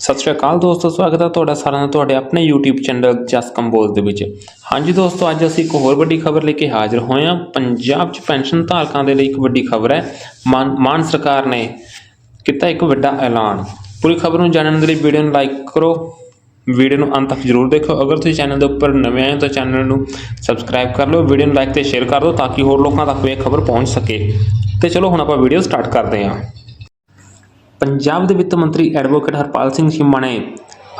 ਸਤਿ ਸ਼੍ਰੀ ਅਕਾਲ ਦੋਸਤੋ, ਸਵਾਗਤ ਹੈ ਤੁਹਾਡਾ ਸਾਰਿਆਂ ਦਾ ਤੁਹਾਡੇ ਆਪਣੇ YouTube ਚੈਨਲ ਜਸ ਕੰਬੋਜ ਦੇ ਵਿੱਚ। ਹਾਂਜੀ ਦੋਸਤੋ, ਅੱਜ ਅਸੀਂ ਇੱਕ ਹੋਰ ਵੱਡੀ ਖਬਰ ਲੈ ਕੇ ਹਾਜ਼ਰ ਹੋਏ ਹਾਂ। ਪੰਜਾਬ 'ਚ ਪੈਨਸ਼ਨ ਧਾਰਕਾਂ ਦੇ ਲਈ ਇੱਕ ਵੱਡੀ ਖਬਰ ਹੈ। ਮਾਨ ਮਾਨ ਸਰਕਾਰ ਨੇ ਕੀਤਾ ਇੱਕ ਵੱਡਾ ਐਲਾਨ। ਪੂਰੀ ਖਬਰ ਨੂੰ ਜਾਣਨ ਦੇ ਲਈ ਵੀਡੀਓ ਨੂੰ ਲਾਈਕ ਕਰੋ। ਵੀਡੀਓ ਨੂੰ ਅੰਤ ਤੱਕ ਜ਼ਰੂਰ ਦੇਖੋ। ਅਗਰ ਤੁਸੀਂ ਚੈਨਲ ਦੇ ਉੱਪਰ ਨਵੇਂ ਆਏ ਹੋ ਤਾਂ ਚੈਨਲ ਨੂੰ ਸਬਸਕ੍ਰਾਈਬ ਕਰ ਲਓ। ਵੀਡੀਓ ਨੂੰ ਲਾਈਕ ਤੇ ਸ਼ੇਅਰ ਕਰ ਦਿਓ ਤਾਂ ਕਿ ਹੋਰ ਲੋਕਾਂ ਤੱਕ ਵੀ ਇਹ ਖਬਰ ਪਹੁੰਚ ਸਕੇ। ਤੇ ਚਲੋ, ਹੁਣ ਆਪਾਂ ਵੀਡੀਓ ਸਟਾਰਟ ਕਰਦੇ ਹਾਂ। ਪੰਜਾਬ ਦੇ ਵਿੱਤ ਮੰਤਰੀ ਐਡਵੋਕੇਟ ਹਰਪਾਲ ਸਿੰਘ ਚੀਮਾ ਨੇ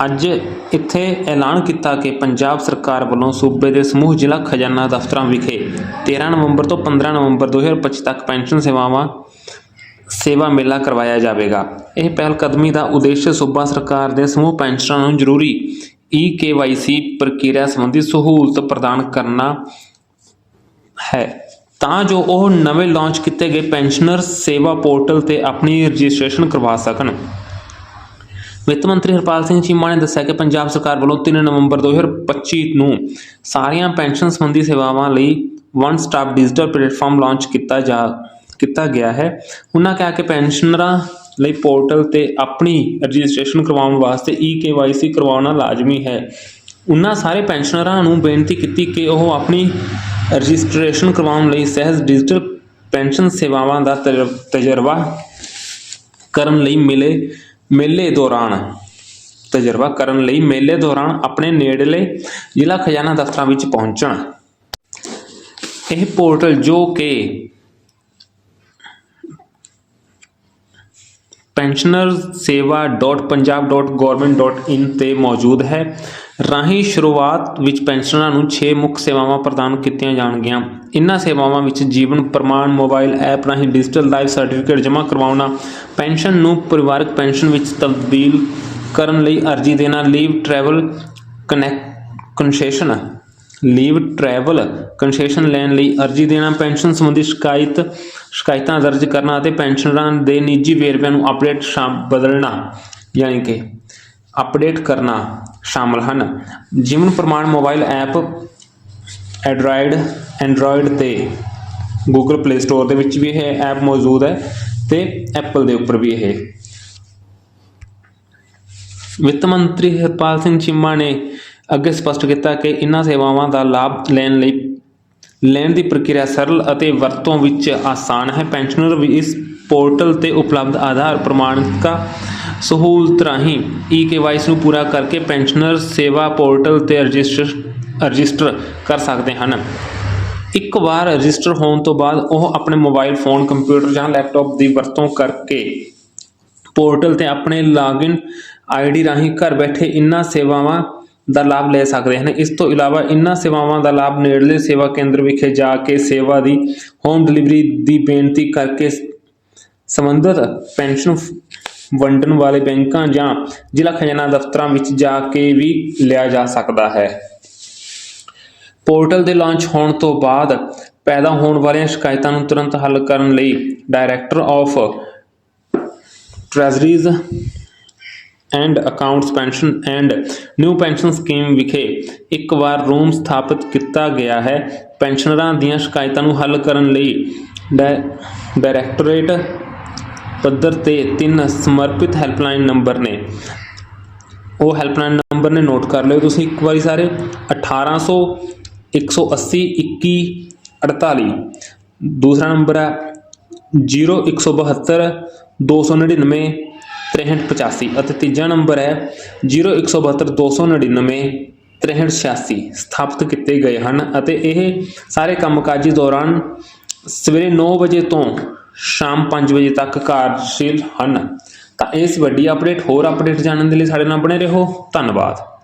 ਅੱਜ ਇੱਥੇ ਐਲਾਨ ਕੀਤਾ ਕਿ ਪੰਜਾਬ ਸਰਕਾਰ ਵੱਲੋਂ ਸੂਬੇ ਦੇ ਸਮੂਹ ਜ਼ਿਲ੍ਹਾ ਖਜ਼ਾਨਾ ਦਫ਼ਤਰਾਂ ਵਿਖੇ 13 ਨਵੰਬਰ ਤੋਂ 15 ਨਵੰਬਰ 2025 ਤੱਕ ਪੈਨਸ਼ਨ ਸੇਵਾਵਾਂ, ਸੇਵਾ ਮੇਲਾ ਕਰਵਾਇਆ ਜਾਵੇਗਾ। ਇਹ ਪਹਿਲ ਕਦਮੀ ਦਾ ਉਦੇਸ਼ ਸੂਬਾ ਸਰਕਾਰ ਦੇ ਸਮੂਹ ਪੈਨਸ਼ਨਰਾਂ ਨੂੰ ਜ਼ਰੂਰੀ ਈ ਕੇਵਾਈਸੀ ਪ੍ਰਕਿਰਿਆ ਸੰਬੰਧੀ ਸਹੂਲਤ ਪ੍ਰਦਾਨ ਕਰਨਾ ਹੈ। ਤਾਂ ਜੋ ਉਹ ਨਵੇਂ ਲਾਂਚ ਕੀਤੇ ਗਏ ਪੈਨਸ਼ਨਰ ਸੇਵਾ ਪੋਰਟਲ ਤੇ ਆਪਣੀ ਰਜਿਸਟ੍ਰੇਸ਼ਨ ਕਰਵਾ ਸਕਣ। ਵਿੱਤ ਮੰਤਰੀ ਹਰਪਾਲ ਸਿੰਘ ਚੀਮਾ ਨੇ ਦੱਸਿਆ ਕਿ ਪੰਜਾਬ ਸਰਕਾਰ ਵੱਲੋਂ 3 ਨਵੰਬਰ 2025 ਨੂੰ ਸਾਰੀਆਂ ਪੈਨਸ਼ਨ ਸੰਬੰਧੀ ਸੇਵਾਵਾਂ ਲਈ one stop digital platform launch ਕੀਤਾ ਜਾ, ਕੀਤਾ ਗਿਆ ਹੈ। ਉਹਨਾਂ ਕਿਹਾ ਕਿ ਪੈਨਸ਼ਨਰਾਂ ਲਈ ਪੋਰਟਲ ਤੇ ਆਪਣੀ ਰਜਿਸਟ੍ਰੇਸ਼ਨ ਕਰਵਾਉਣ ਵਾਸਤੇ ਈ ਕੇਵਾਈਸੀ ਕਰਵਾਉਣਾ ਲਾਜ਼ਮੀ ਹੈ। ਉਹਨਾਂ ਸਾਰੇ ਪੈਨਸ਼ਨਰਾਂ ਨੂੰ ਬੇਨਤੀ ਕੀਤੀ ਕਿ ਉਹ ਆਪਣੀ ਰਜਿਸਟ੍ਰੇਸ਼ਨ ਕਰਵਾਉਣ ਲਈ ਸਹਿਜ ਡਿਜੀਟਲ ਪੈਨਸ਼ਨ ਸੇਵਾਵਾਂ ਦਾ ਤਜ- ਤਜਰਬਾ ਕਰਨ ਲਈ ਮਿਲੇ, ਮੇਲੇ ਦੌਰਾਨ, ਤਜਰਬਾ ਕਰਨ ਲਈ ਮੇਲੇ ਦੌਰਾਨ ਆਪਣੇ ਨੇੜਲੇ ਜ਼ਿਲ੍ਹਾ ਖਜ਼ਾਨਾ ਦਫ਼ਤਰਾਂ ਵਿੱਚ ਪਹੁੰਚਣ। ਇਹ ਪੋਰਟਲ ਜੋ ਕਿ pensionerseva.punjab.government.in ਤੇ ਮੌਜੂਦ ਹੈ। ਰਾਹੀਂ ਸ਼ੁਰੂਆਤ ਵਿੱਚ ਪੈਨਸ਼ਨਰਾਂ ਨੂੰ 6 ਮੁੱਖ ਸੇਵਾਵਾਂ ਪ੍ਰਦਾਨ ਕੀਤੀਆਂ ਜਾਣਗੀਆਂ। ਇਨ੍ਹਾਂ ਸੇਵਾਵਾਂ ਵਿੱਚ ਜੀਵਨ, ਪ੍ਰਮਾਣ, ਮੋਬਾਈਲ ਐਪ ਰਾਹੀਂ ਡਿਜੀਟਲ ਲਾਈਫ ਸਰਟੀਫਿਕੇਟ ਜਮ੍ਹਾਂ ਕਰਵਾਉਣਾ, ਪੈਨਸ਼ਨ ਨੂੰ ਪਰਿਵਾਰਕ ਪੈਨਸ਼ਨ ਵਿੱਚ ਤਬਦੀਲ ਕਰਨ ਲਈ ਅਰਜ਼ੀ ਦੇਣਾ leave travel connect concession leave travel concession ਲੈਣ ਲਈ ਅਰਜ਼ੀ ਦੇਣਾ, ਪੈਨਸ਼ਨ ਸੰਬੰਧੀ ਸ਼ਿਕਾਇਤ ਸ਼ਿਕਾਇਤਾਂ ਦਰਜ ਕਰਨਾ ਅਤੇ ਪੈਨਸ਼ਨਰਾਂ ਦੇ ਨਿੱਜੀ ਵੇਰਵਿਆਂ ਨੂੰ ਅਪਡੇਟ ਸ਼ਾਮ ਬਦਲਣਾ ਯਾਨੀ ਕਿ ਅਪਡੇਟ ਕਰਨਾ ਸ਼ਾਮਲ ਹਨ। Jeevan Pramaan mobile app android, android ਤੇ Google Play Store ਦੇ ਵਿੱਚ ਵੀ ਇਹ ਐਪ ਮੌਜੂਦ ਹੈ ਤੇ Apple ਦੇ ਉੱਪਰ ਵੀ ਇਹ। ਵਿੱਤ ਮੰਤਰੀ ਹਰਪਾਲ ਸਿੰਘ ਚੀਮਾ ਨੇ ਅੱਗੇ ਸਪਸ਼ਟ ਕੀਤਾ ਕਿ ਇਹਨਾਂ ਸੇਵਾਵਾਂ ਦਾ ਲਾਭ ਲੈਣ ਲਈ ਲੈਣ ਦੀ ਪ੍ਰਕਿਰਿਆ ਸਰਲ ਅਤੇ ਵਰਤੋਂ ਵਿੱਚ ਆਸਾਨ ਹੈ। ਪੈਨਸ਼ਨਰ ਵੀ ਇਸ ਪੋਰਟਲ ਤੇ ਉਪਲਬਧ ਆਧਾਰ ਪ੍ਰਮਾਣਿਕਾ ਸਹੂਲਤ ਰਾਹੀਂ ਈ ਕੇਵਾਈਸੀ ਨੂੰ ਪੂਰਾ ਕਰਕੇ ਪੈਨਸ਼ਨਰ ਸੇਵਾ ਪੋਰਟਲ ਤੇ ਰਜਿਸਟਰ ਰਜਿਸਟਰ ਕਰ ਸਕਦੇ ਹਨ। ਇੱਕ ਵਾਰ ਰਜਿਸਟਰ ਹੋਣ ਤੋਂ ਬਾਅਦ ਉਹ ਆਪਣੇ ਮੋਬਾਈਲ ਫੋਨ, ਕੰਪਿਊਟਰ ਜਾਂ ਲੈਪਟਾਪ ਦੀ ਵਰਤੋਂ ਕਰਕੇ ਪੋਰਟਲ ਤੇ ਆਪਣੇ ਲਾਗਇਨ ਆਈਡੀ ਰਾਹੀਂ ਘਰ ਬੈਠੇ ਇਨ੍ਹਾਂ ਸੇਵਾਵਾਂ ਦਾ ਲਾਭ ਲੈ ਸਕਦੇ ਹਨ। ਇਸ ਤੋਂ ਇਲਾਵਾ ਇਨ੍ਹਾਂ ਸੇਵਾਵਾਂ ਦਾ ਲਾਭ ਨੇੜਲੇ ਸੇਵਾ ਕੇਂਦਰ ਵਿਖੇ ਜਾ ਕੇ ਸੇਵਾ ਦੀ ਹੋਮ ਡਿਲੀਵਰੀ ਦੀ ਬੇਨਤੀ ਕਰਕੇ ਸੰਬੰਧਿਤ ਪੈਨਸ਼ਨ ਵੰਡਣ ਵਾਲੇ ਬੈਂਕਾਂ ਜਾਂ ਜ਼ਿਲ੍ਹਾ ਖਜ਼ਾਨਾ ਦਫ਼ਤਰਾਂ ਵਿੱਚ ਜਾ ਕੇ ਵੀ ਲਿਆ ਜਾ ਸਕਦਾ ਹੈ। ਪੋਰਟਲ ਦੇ ਲਾਂਚ ਹੋਣ ਤੋਂ ਬਾਅਦ ਪੈਦਾ ਹੋਣ ਵਾਲੀਆਂ ਸ਼ਿਕਾਇਤਾਂ ਨੂੰ ਤੁਰੰਤ ਹੱਲ ਕਰਨ ਲਈ director of treasuries and accounts pension and new pension scheme ਵਿਖੇ ਇੱਕ ਵਾਰ ਰੂਮ ਸਥਾਪਿਤ ਕੀਤਾ ਗਿਆ ਹੈ। ਪੈਨਸ਼ਨਰਾਂ ਦੀਆਂ ਸ਼ਿਕਾਇਤਾਂ ਨੂੰ ਹੱਲ ਕਰਨ ਲਈ ਡਾਇ- ਡਾਇਰੈਕਟੋਰੇਟ ਪੱਧਰ ਤੇ ਤਿੰਨ ਸਮਰਪਿਤ ਹੈਲਪਲਾਈਨ ਨੰਬਰ ਨੇ। ਉਹ ਹੈਲਪਲਾਈਨ ਨੰਬਰ ਨੇ ਨੋਟ ਕਰ ਲਿਓ ਤੁਸੀਂ ਇੱਕ ਵਾਰੀ ਸਾਰੇ। 1800 180 21 48 ਦੂਸਰਾ ਨੰਬਰ ਹੈ 0172 299 6385 ਅਤੇ ਤੀਜਾ ਨੰਬਰ ਹੈ 0172 299 6386 ਸਥਾਪਿਤ ਕੀਤੇ ਗਏ ਹਨ ਅਤੇ ਇਹ ਸਾਰੇ ਕੰਮਕਾਜੀ ਦੌਰਾਨ ਸਵੇਰੇ 9 ਵਜੇ ਤੋਂ ਸ਼ਾਮ 5 ਵਜੇ ਤੱਕ ਕਾਰਜਸ਼ੀਲ ਹਨ। ਤਾਂ ਇਸ ਵੱਡੀ ਅਪਡੇਟ ਹੋਰ ਅਪਡੇਟ ਜਾਣਨ ਦੇ ਲਈ ਸਾਡੇ ਨਾਲ ਬਣੇ ਰਹੋ। ਧੰਨਵਾਦ।